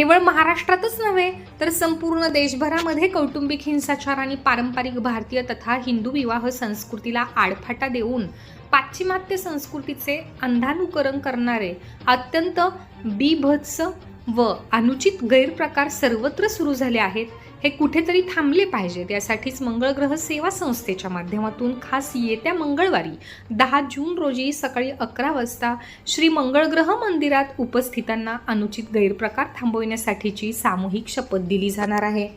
केवळ महाराष्ट्रातच नव्हे तर संपूर्ण देशभरामध्ये कौटुंबिक हिंसाचार आणि पारंपरिक भारतीय तथा हिंदू विवाह संस्कृतीला आडफाटा देऊन पाश्चिमात्य संस्कृतीचे अंधानुकरण करणारे अत्यंत बीभत्स व अनुचित गैरप्रकार सर्वत्र सुरू झाले आहेत. हे कुठेतरी थांबले पाहिजेत. यासाठीच मंगळ ग्रह सेवा संस्थेच्या माध्यमातून खास येत्या मंगळवारी दहा जून रोजी सकाळी अकरा वाजता श्री मंगळग्रह मंदिरात उपस्थितांना अनुचित गैरप्रकार थांबविण्यासाठीची सामूहिक शपथ दिली जाणार आहे.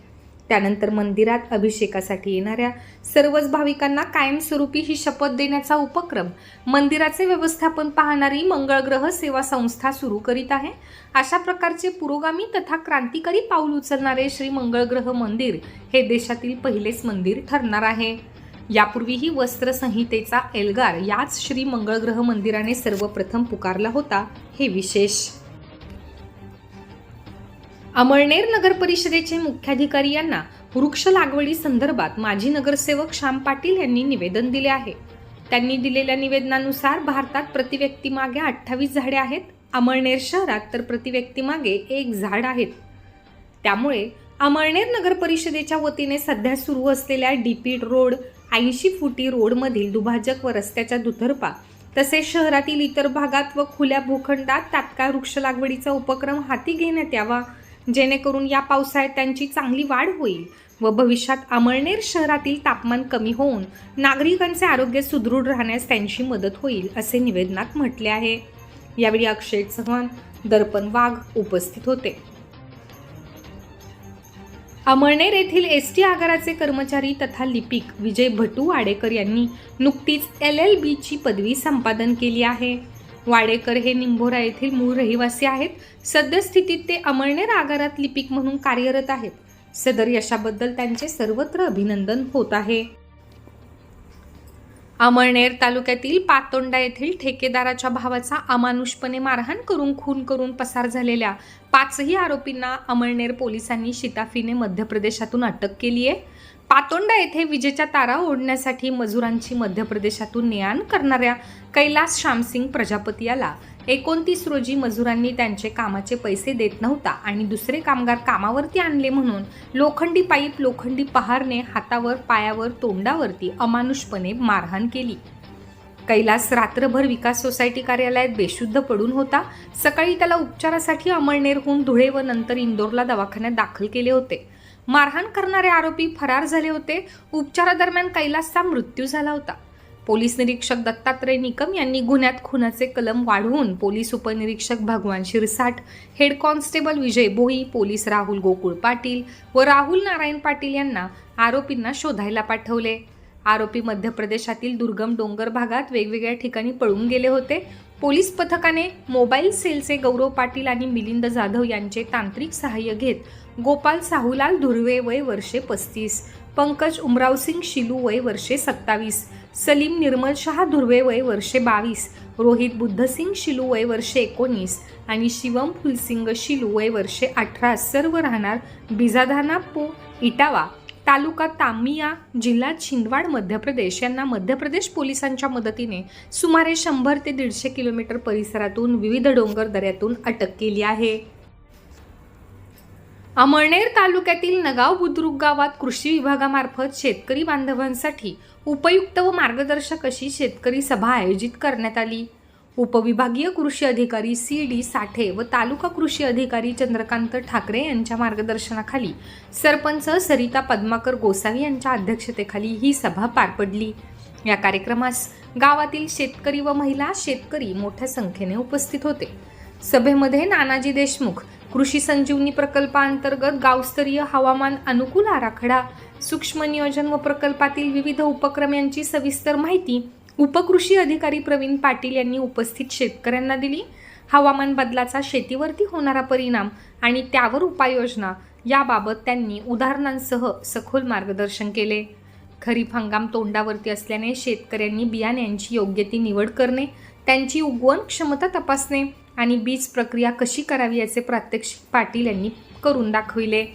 त्यानंतर मंदिरात अभिषेकासाठी येणाऱ्या सर्वच भाविकांना कायमस्वरूपी ही शपथ देण्याचा उपक्रम मंदिराचे व्यवस्थापन पाहणारी मंगळग्रह सेवा संस्था सुरू करीत आहे. अशा प्रकारचे पुरोगामी तथा क्रांतिकारी पाऊल उचलणारे श्री मंगळग्रह मंदिर हे देशातील पहिलेच मंदिर ठरणार आहे. यापूर्वीही वस्त्रसंहितेचा एल्गार याच श्री मंगळग्रह मंदिराने सर्वप्रथम पुकारला होता. हे विशेष अमळनेर नगर परिषदेचे मुख्याधिकारी यांना वृक्ष लागवडी संदर्भात माजी नगरसेवक श्याम पाटील यांनी निवेदन दिले आहे. त्यांनी दिलेल्या निवेदनानुसार भारतात प्रतिव्यक्तीमागे अठ्ठावीस झाडे आहेत. अमळनेर शहरात तर प्रतिव्यक्तीमागे एक झाड आहेत. त्यामुळे अमळनेर नगर परिषदेच्या वतीने सध्या सुरू असलेल्या डीपी रोड ऐंशी फुटी रोडमधील दुभाजक व रस्त्याच्या दुतर्फा तसेच शहरातील इतर भागात व खुल्या भूखंडात तात्काळ वृक्ष लागवडीचा उपक्रम हाती घेण्यात यावा जेणेकरून या पावसाळ्यात त्यांची चांगली वाढ होईल व भविष्यात अमळनेर शहरातील तापमान कमी होऊन नागरिकांचे आरोग्य सुदृढ राहण्यास त्यांची मदत होईल असे निवेदनात म्हटले आहे. यावेळी अक्षय चव्हाण दर्पण वाघ उपस्थित होते. अमळनेर येथील एस टी आगाराचे कर्मचारी तथा लिपिक विजय भटू वाडेकर यांनी नुकतीच एल एल बीची पदवी संपादन केली आहे. वाडेकर हे निंभोरा येथील मूळ रहिवासी आहेत. सद्यस्थितीत ते अमळनेर आगारात लिपिक म्हणून कार्यरत आहेत. सदर यशाबद्दल त्यांचे सर्वत्र अभिनंदन होत आहे. अमळनेर तालुक्यातील पातोंडा येथील ठेकेदाराच्या भावाचा अमानुषपणे मारहाण करून खून करून पसार झालेल्या पाचही आरोपींना अमळनेर पोलिसांनी शिताफीने मध्य प्रदेशातून अटक केली आहे पातोंडा येथे विजेच्या तारा ओढण्यासाठी मजुरांची मध्य प्रदेशातून ने आण करणाऱ्या कैलास श्यामसिंग प्रजापती याला एकोणतीस रोजी मजुरांनी त्यांचे कामाचे पैसे देत नव्हता आणि दुसरे कामगार कामावरती आणले म्हणून लोखंडी पाईप लोखंडी पहारने हातावर पायावर तोंडावरती अमानुषपणे मारहाण केली. कैलास रात्रभर विकास सोसायटी कार्यालयात बेशुद्ध पडून होता. सकाळी त्याला उपचारासाठी अमळनेरहून धुळे व नंतर इंदोरला दवाखान्यात दाखल केले होते. मारहाण करणारे आरोपी फरार झाले होते. उपचारादरम्यान कैलासचा मृत्यू झाला होता. पोलीस निरीक्षक दत्तात्रय निकम यांनी गुन्ह्यात खुनाचे कलम वाढवून पोलीस उपनिरीक्षक Bhagwan Shirsat head constable Vijay Bhoi police Rahul Gokul Patil व राहुल नारायण पाटील यांना आरोपींना शोधायला पाठवले. आरोपी मध्य प्रदेशातील दुर्गम डोंगर भागात वेगवेगळ्या ठिकाणी पळून गेले होते. पोलीस पथकाने मोबाईल सेलचे गौरव पाटील आणि मिलिंद जाधव यांचे तांत्रिक सहाय्य घेत गोपाल साहूलाल धुर्वे वय वर्षे पस्तीस पंकज उमरावसिंग शिलू वय वर्षे सत्तावीस सलीम निर्मल शाह धुर्वे वय वर्षे बावीस रोहित बुद्धसिंग शिलू वय वर्षे एकोणीस आणि शिवम फुलसिंग शिलू वय वर्षे अठरा. सर्व राहणार बिजाधाना पो इटावा तालुका तामिया जिल्हा छिंदवाड मध्य प्रदेश. यांना मध्य प्रदेश पोलिसांच्या मदतीने सुमारे शंभर ते दीडशे किलोमीटर परिसरातून विविध डोंगर दऱ्यातून अटक केली आहे. अमळनेर तालुक्यातील नगाव बुद्रुक गावात कृषी विभागामार्फत शेतकरी बांधवांसाठी उपयुक्त व मार्गदर्शक अशी शेतकरी सभा आयोजित करण्यात आली. उपविभागीय कृषी अधिकारी सी डी साठे व तालुका कृषी अधिकारी चंद्रकांत ठाकरे यांच्या मार्गदर्शनाखाली सरपंच सरिता पद्माकर गोसावी यांच्या अध्यक्षतेखाली ही सभा पार पडली. या कार्यक्रमास गावातील शेतकरी व महिला शेतकरी मोठ्या संख्येने उपस्थित होते. सभेमध्ये नानाजी देशमुख कृषी संजीवनी प्रकल्पांतर्गत गावस्तरीय हवामान अनुकूल आराखडा सूक्ष्म नियोजन व प्रकल्पातील विविध उपक्रम यांची सविस्तर माहिती उपकृषी अधिकारी प्रवीण पाटील यांनी उपस्थित शेतकऱ्यांना दिली. हवामान बदलाचा शेतीवरती होणारा परिणाम आणि त्यावर उपाययोजना याबाबत त्यांनी उदाहरणांसह सखोल मार्गदर्शन केले. खरीप हंगाम तोंडावरती असल्याने शेतकऱ्यांनी बियाण्यांची योग्य ती निवड करणे त्यांची उगवण क्षमता तपासणे आणि बीज प्रक्रिया कशी करावी याचे प्रात्यक्षिक पाटील यांनी करून दाखविले.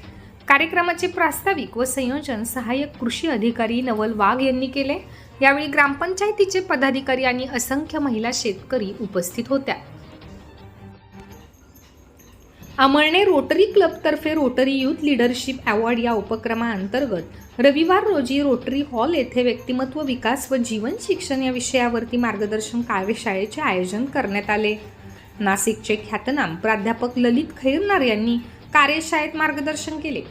कार्यक्रमाचे प्रास्ताविक व संयोजन सहाय्यक कृषी अधिकारी नवल वाघ यांनी केले. यावेळी ग्रामपंचायतीचे पदाधिकारी आणि असंख्य महिला शेतकरी उपस्थित होत्या. अमळने रोटरी क्लबतर्फे रोटरी युथ लिडरशिप अवॉर्ड या उपक्रमाअंतर्गत रविवार रोजी रोटरी हॉल येथे व्यक्तिमत्व विकास व जीवन शिक्षण या विषयावरती मार्गदर्शन कार्यशाळेचे आयोजन करण्यात आले. नाशिकचे ख्यातनाम प्राध्यापक ललित खैरनार यांनी कार्यशाळेत मार्गदर्शन केले.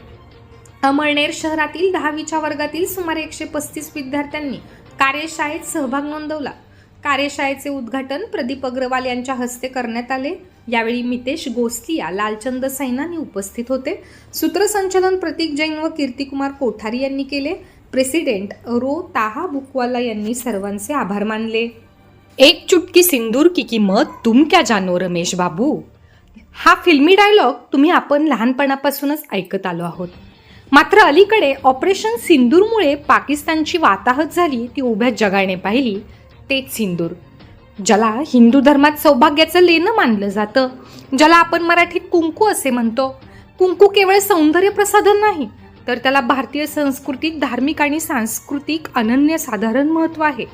अमळनेर शहरातील दहावीच्या वर्गातील सुमारे एकशे पस्तीस विद्यार्थ्यांनी कार्यशाळेत सहभाग नोंदवला. कार्यशाळेचे उद्घाटन प्रदीप अग्रवाल यांच्या हस्ते करण्यात आले. यावेळी मितेश गोस्लिया लालचंद सैनानी उपस्थित होते. सूत्रसंचालन प्रतीक जैन व कीर्तिकुमार कोठारी यांनी केले. प्रेसिडेंट रो ताहा बुकवाला यांनी सर्वांचे आभार मानले. एक चुटकी सिंदूर की किंमत तुम क्या जानो रमेश बाबू? हा फिल्मी डायलॉग तुम्ही आपण लहानपणापासूनच ऐकत आलो आहोत. मात्र अलीकडे ऑपरेशन सिंदूरमुळे पाकिस्तानची वाताहत झाली ती उभ्या जगाने पाहिली तेच सिंदूर. ज्याला हिंदू धर्मात सौभाग्याचं लेणं मानलं जातं ज्याला आपण मराठीत कुंकू असे म्हणतो. कुंकू केवळ सौंदर्य प्रसाधन नाही तर त्याला भारतीय संस्कृतीत धार्मिक आणि सांस्कृतिक अनन्यसाधारण महत्त्व आहे.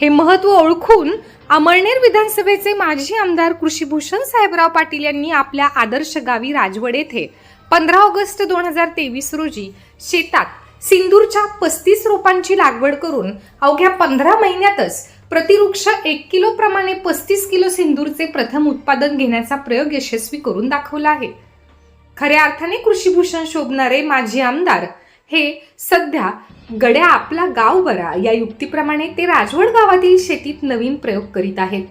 हे महत्त्व ओळखून अमळनेर विधानसभेचे माजी आमदार कृषीभूषण साहेबराव पाटील यांनी आपल्या आदर्श गावी राजवड येथे पंधरा ऑगस्ट दोन हजार तेवीस रोजी शेतात सिंदूरच्या पस्तीस रोपांची लागवड करून अवघ्या पंधरा महिन्यातच प्रतिवृक्ष एक किलो प्रमाणे पस्तीस किलो सिंदूरचे प्रथम उत्पादन घेण्याचा प्रयोग यशस्वी करून दाखवला आहे. खऱ्या अर्थाने कृषीभूषण शोभणारे माजी आमदार हे सध्या गड्या आपला गाव बरा या युक्तीप्रमाणे ते राजवड गावातील शेतीत नवीन प्रयोग करीत आहेत.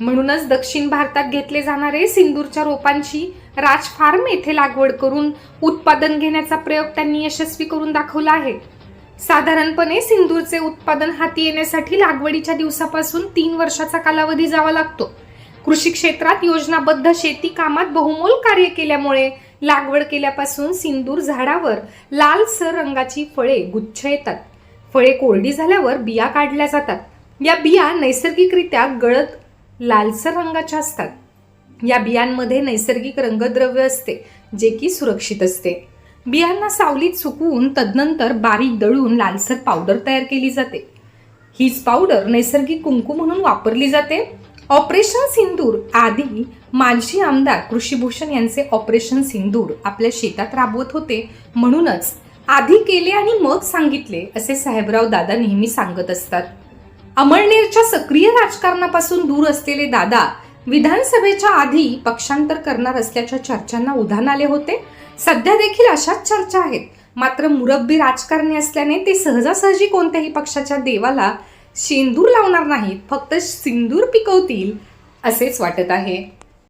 म्हणूनच दक्षिण भारतात घेतले जाणारे सिंदूरच्या रोपांची राज फार्म येथे लागवड करून उत्पादन घेण्याचा प्रयोग त्यांनी यशस्वी करून दाखवला आहे. साधारणपणे सिंदूरचे उत्पादन हाती येण्यासाठी लागवडीच्या दिवसापासून तीन वर्षाचा कालावधी जावा लागतो. कृषी क्षेत्रात योजनाबद्ध शेती कामात बहुमोल कार्य केल्यामुळे लागवड केल्यापासून सिंदूर झाडावर लालसर रंगाची फळे गुच्छ येतात. फळे कोरडी झाल्यावर बिया काढल्या जातात. या बिया नैसर्गिकरित्या गळत लालसर रंगाच्या असतात. या बियांमध्ये नैसर्गिक रंगद्रव्य असते जे की सुरक्षित असते. बियांना सावलीत सुकवून तदनंतर बारीक दळून लालसर पावडर तयार केली जाते. हीच पावडर नैसर्गिक कुंकू म्हणून वापरली जाते. ऑपरेशन सिंदूर आधी माजी आमदार कृषीभूषण यांचे ऑपरेशन सिंदूर आपल्या शेतात राबवत होते. म्हणूनच आधी केले आणि मग सांगितले असे साहेबराव दादा नेहमी सांगत असतात. अमळनेरच्या सक्रिय राजकारणापासून दूर असलेले दादा विधानसभेच्या आधी पक्षांतर करणार असल्याच्या चर्चांना उधाण आले होते. सध्या देखील अशाच चर्चा आहेत. मात्र मुरब्बी राजकारणी असल्याने ते सहजासहजी कोणत्याही पक्षाच्या देवाला शेंदूर लावणार नाहीत. फक्त सिंदूर पिकवतील असेच वाटत आहे.